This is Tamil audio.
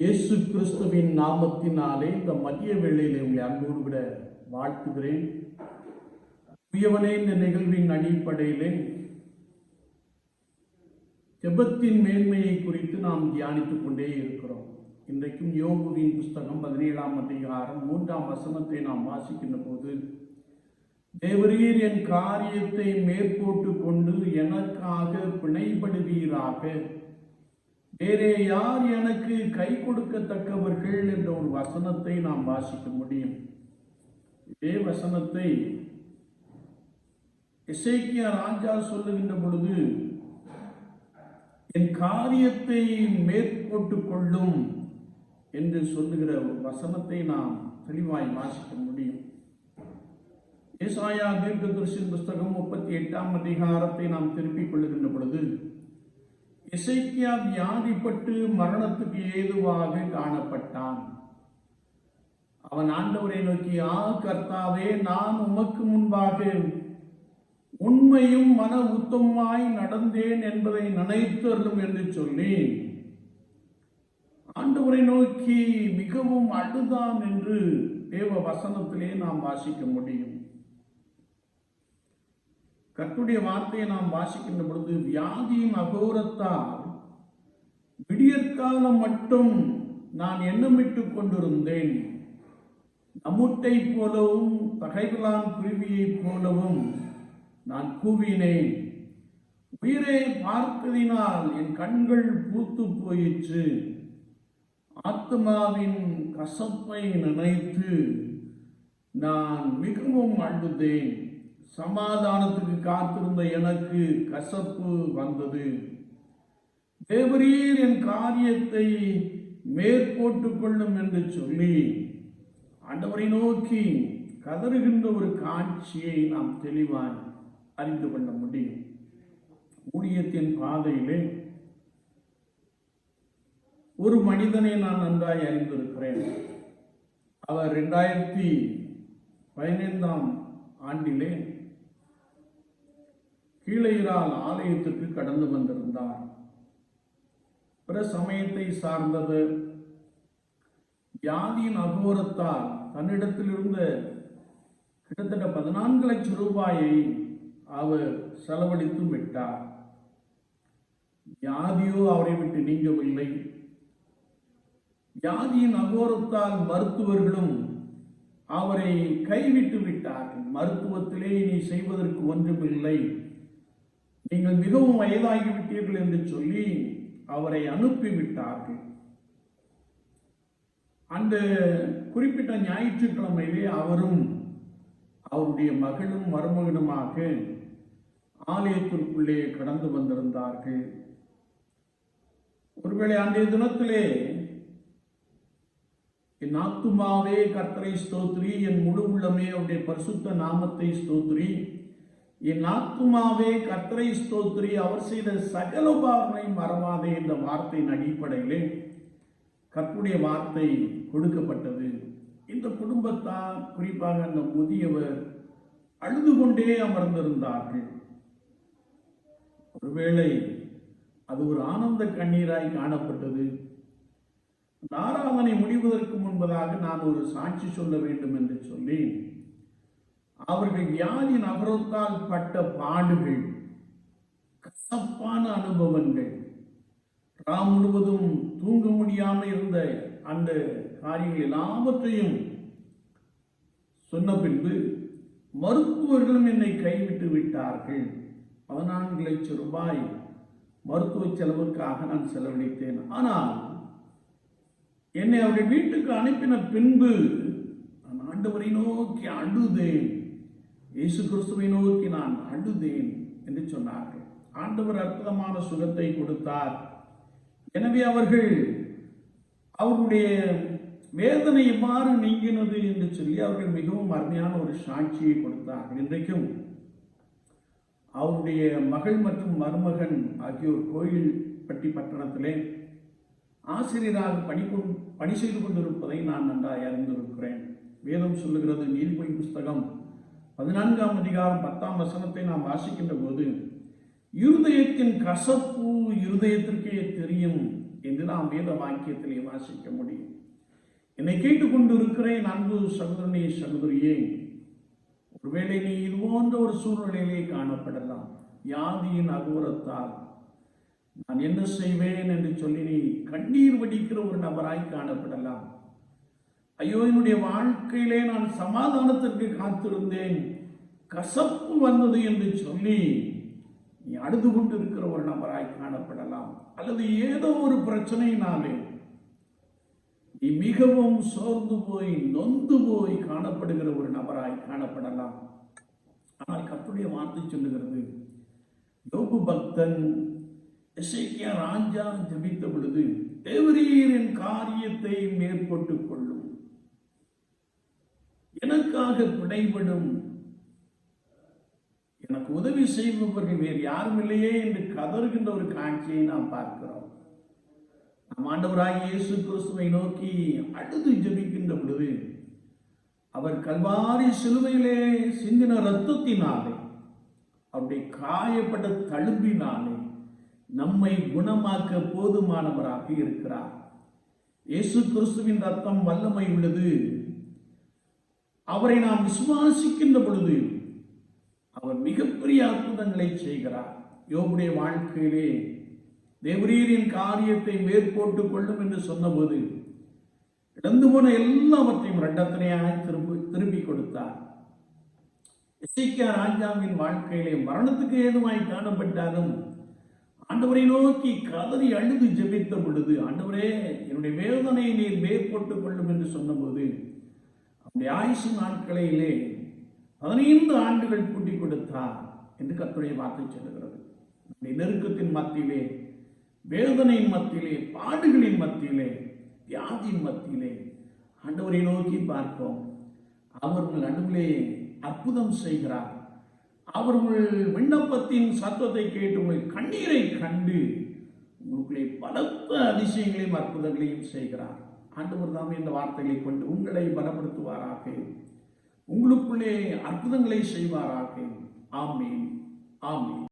இயேசு கிறிஸ்துவின் நாமத்தினாலே இந்த மதிய வேளையிலே உங்களை அன்போடு விட வாழ்த்துகிறேன். புயவனே இந்த நிகழ்வின் அடிப்படையிலே ஜெபத்தின் மேன்மையை குறித்து நாம் தியானித்துக் கொண்டே இருக்கிறோம். இன்றைக்கும் யோகுவின் புஸ்தகம் பதினேழாம் அதிகாரம் மூன்றாம் வசனத்தை நாம் வாசிக்கின்ற போது தேவரீர் என் காரியத்தை மேற்கோட்டு கொண்டு எனக்காக பிணைப்படுவீராக வேறே யார் எனக்கு கை கொடுக்கத்தக்கவர்கள் என்ற ஒரு வசனத்தை நாம் வாசிக்க முடியும். இதே வசனத்தை இசைக்கிய ராஜா சொல்லுகின்ற பொழுது என் காரியத்தை மேற்கொண்டு கொள்ளும் என்று சொல்லுகிற ஒரு வசனத்தை நாம் தெளிவாய் வாசிக்க முடியும். ஏசாயா தீர்க்கதரிசின் புஸ்தகம் முப்பத்தி எட்டாம் அதிகாரத்தை நாம் திருப்பிக் கொள்ளுகின்ற பொழுது இசைக்கியா வியாதிப்பட்டு மரணத்துக்கு ஏதுவாக காணப்பட்டான். அவன் ஆண்டவரை நோக்கி ஆ கர்த்தாவே நான் உமக்கு முன்பாக உண்மையும் மன உத்தமாய் நடந்தேன் என்பதை நினைத்தருளும் என்று சொல்லி ஆண்டவரை நோக்கி மிகவும் அழுதான் என்று தேவ வசனத்திலே நாம் வாசிக்க முடியும். கர்த்துடைய வார்த்தையை நாம் வாசிக்கின்ற பொழுது வியாதியின் அகோரத்தால் விடியற்காலம் மட்டும் நான் எண்ணமிட்டு கொண்டிருந்தேன். நமுட்டை போலவும் பகைவலான் குருவியைப் போலவும் நான் கூவினேன். உயிரை பார்த்ததினால் என் கண்கள் பூத்து போயிற்று. ஆத்மாவின் கசப்பை நினைத்து நான் மிகவும் அழுதேன். சமாதானத்துக்கு காத்திருந்த எனக்கு கசப்பு வந்தது. தேவரீர் என் காரியத்தை மேற்கோட்டுக் கொள்ளும் என்று சொல்லி ஆண்டவரை நோக்கி கதறுகின்ற ஒரு காட்சியை நாம் தெளிவாய் அறிந்து கொள்ள முடியும். ஊழியத்தின் பாதையிலே ஒரு மனிதனை நான் நன்றாய் அறிந்திருக்கிறேன். அவர் ரெண்டாயிரத்தி பதினைந்தாம் ஆண்டிலே கீழையிறால் ஆலயத்துக்கு கடந்து வந்திருந்தார். பிற சமயத்தை சார்ந்தது. வியாதியின் அகோரத்தால் தன்னிடத்தில் இருந்த கிட்டத்தட்ட பதினான்கு லட்சம் ரூபாயை அவர் செலவழித்து விட்டார். வியாதியோ அவரை விட்டு நீங்கவில்லை. வியாதியின் அகோரத்தால் மருத்துவர்களும் அவரை கைவிட்டு விட்டார்கள். மருத்துவத்திலே நீ செய்வதற்கு ஒன்றுமில்லை. நீங்கள் மிகவும் வயதாகிவிட்டீர்கள் என்று சொல்லி அவரை அனுப்பிவிட்டார்கள். அந்த குறிப்பிட்ட ஞாயிற்றுக்கிழமையிலே அவரும் அவருடைய மகளும் மருமகனுமாக ஆலயத்திற்குள்ளே கடந்து வந்திருந்தார்கள். ஒருவேளை அன்றைய தினத்திலே என் ஆத்துமாவே கர்த்தரை ஸ்தோத்ரி என் முழு உள்ளமே அவருடைய பரிசுத்த நாமத்தை ஸ்தோத்ரி என் ஆத்துமாவே கர்த்தரை ஸ்தோத்ரி அவர் செய்த சகல உபாவனை மறவாதே என்ற வார்த்தையின் அடிப்படையிலே கற்புடைய வார்த்தை கொடுக்கப்பட்டது. இந்த குடும்பத்தார் குறிப்பாக அந்த முதியவர் அழுது கொண்டே அமர்ந்திருந்தார்கள். ஒருவேளை அது ஒரு ஆனந்த கண்ணீராய் காணப்பட்டது. ஆராதனை முடிவதற்கு முன்பதாக நான் ஒரு சாட்சி சொல்ல வேண்டும் என்று சொல்லி அவர்கள் வியாதி நகரத்தால் பட்ட பாடுகள் கசப்பான அனுபவங்கள். ராம் முழுவதும் தூங்க முடியாமல் இருந்த அந்த காரியங்கள் எல்லாவற்றையும் சொன்ன பின்பு மருத்துவர்களும் என்னை கைவிட்டு விட்டார்கள். பதினான்கு லட்சம் ரூபாய் மருத்துவ செலவுக்காக நான் செலவழித்தேன். ஆனால் என்னை அவருடைய வீட்டுக்கு அனுப்பின பின்பு நான் ஆண்டவரை நோக்கி அழுதேன். இயேசு கிறிஸ்துவை நோக்கி நான் அழுதேன் என்று சொன்னார்கள். ஆண்டவர் அற்புதமான சுகத்தை கொடுத்தார். எனவே அவர்கள் அவருடைய வேதனை எவ்வாறு நீங்கினது என்று சொல்லி அவர்கள் மிகவும் அருமையான ஒரு சாட்சியை கொடுத்தார்கள். இன்றைக்கும் அவருடைய மகள் மற்றும் மருமகன் ஆகியோர் கோயில்பட்டி பட்டணத்திலே ஆசிரியராக பணி பணி செய்து கொண்டிருப்பதை நான் நன்றாய் அறிந்திருக்கிறேன். வேதம் சொல்லுகிறது நீதிமொழி புஸ்தகம் பதினான்காம் அதிகாரம் பத்தாம் வசனத்தை நாம் வாசிக்கின்ற போது இருதயத்தின் கசப்பு இருதயத்திற்கே தெரியும் என்று நாம் வேத வாக்கியத்திலே வாசிக்க முடியும். என்னை கேட்டுக்கொண்டு இருக்கிறேன் அன்பு சகோதரனே சகோதரியே. ஒருவேளை நீ இது போன்ற ஒரு சூழ்நிலையிலே காணப்படலாம். வியாதியின் அகோரத்தால். நான் என்ன செய்வேன் என்று சொல்லி நீ கண்ணீர் வடிக்கிற ஒரு நபராய் காணப்படலாம். ஐயோ என்னுடைய வாழ்க்கையிலே நான் சமாதானத்திற்கு காத்திருந்தேன். கசப்பு வந்தது என்று சொல்லி நீ அழுது கொண்டு இருக்கிற ஒரு நபராய் காணப்படலாம். அல்லது ஏதோ ஒரு பிரச்சனையினாலே நீ மிகவும் சோர்ந்து போய் நொந்து போய் காணப்படுகிற ஒரு நபராய் காணப்படலாம். ஆனால் கத்துடைய வார்த்தை சொல்லுகிறது யோபு பக்தன் இசைக்கியா ராஜா ஜபித்த பொழுது தேவரீரின் காரியத்தை மேற்கொண்டு கொள்ளும். எனக்காக விடைபடும் எனக்கு உதவி செய்பவர்கள் வேறு யாரும் இல்லையே என்று கதறுகின்ற ஒரு காட்சியை நாம் பார்க்கிறோம். நம் ஆண்டவராக இயேசு கிறிஸ்துவை நோக்கி அழுது ஜெபிக்கின்ற பொழுது அவர் கல்வாரி சிலுவையிலே சிந்தின ரத்தத்தினாலே அவருடைய காயப்பட்ட தழும்பினாலே நம்மை குணமாக்க போதுமானவராக இருக்கிறார். இயேசு கிறிஸ்துவின் ரத்தம் வல்லமை உள்ளது. அவரை நாம் விசுவாசிக்கின்ற பொழுது அவர் மிகப்பெரிய அற்புதங்களை செய்கிறார். யோபுடைய வாழ்க்கையிலே தேவரீரின் காரியத்தை மேற்கொண்டு கொள்ளும் என்று சொன்னபோது இழந்து போன எல்லாவற்றையும் ரெண்டத்தனையாக திரும்பி திருப்பி கொடுத்தார். எசேக்கியா ராஜாவின் வாழ்க்கையிலே மரணத்துக்கு ஏதுவாய் காணப்பட்டாலும் ஆண்டவரை நோக்கி கதறி அழுது ஜெபித்த பொழுது ஆண்டவரே என்னுடைய வேதனையை நீர் மேற்கொண்டு கொள்ளும் என்று சொன்னபோது அவருடைய ஆயுசு நாட்களிலே பதினைந்து ஆண்டுகள் கூட்டி கொடுத்தார் என்று கத்துடைய வார்த்தை சொல்லுகிறது. நம்முடைய நெருக்கத்தின் மத்தியிலே வேதனையின் மத்தியிலே பாடுகளின் மத்தியிலே வியாதியின் மத்தியிலே ஆண்டவரை நோக்கி பார்ப்போம். அவர்கள் நடுவிலே அற்புதம் செய்கிறார். அவர்கள் விண்ணப்பத்தின் சத்தத்தை கேட்டு உங்கள் கண்ணீரை கண்டு உங்களுக்குள்ளே பலத்த அதிசயங்களையும் அற்புதங்களையும் செய்கிறார். ஆண்டவர் தாமே இந்த வார்த்தைகளை கொண்டு உங்களை பலப்படுத்துவாராக. உங்களுக்குள்ளே அற்புதங்களை செய்வாராக. ஆமேன். ஆமேன்.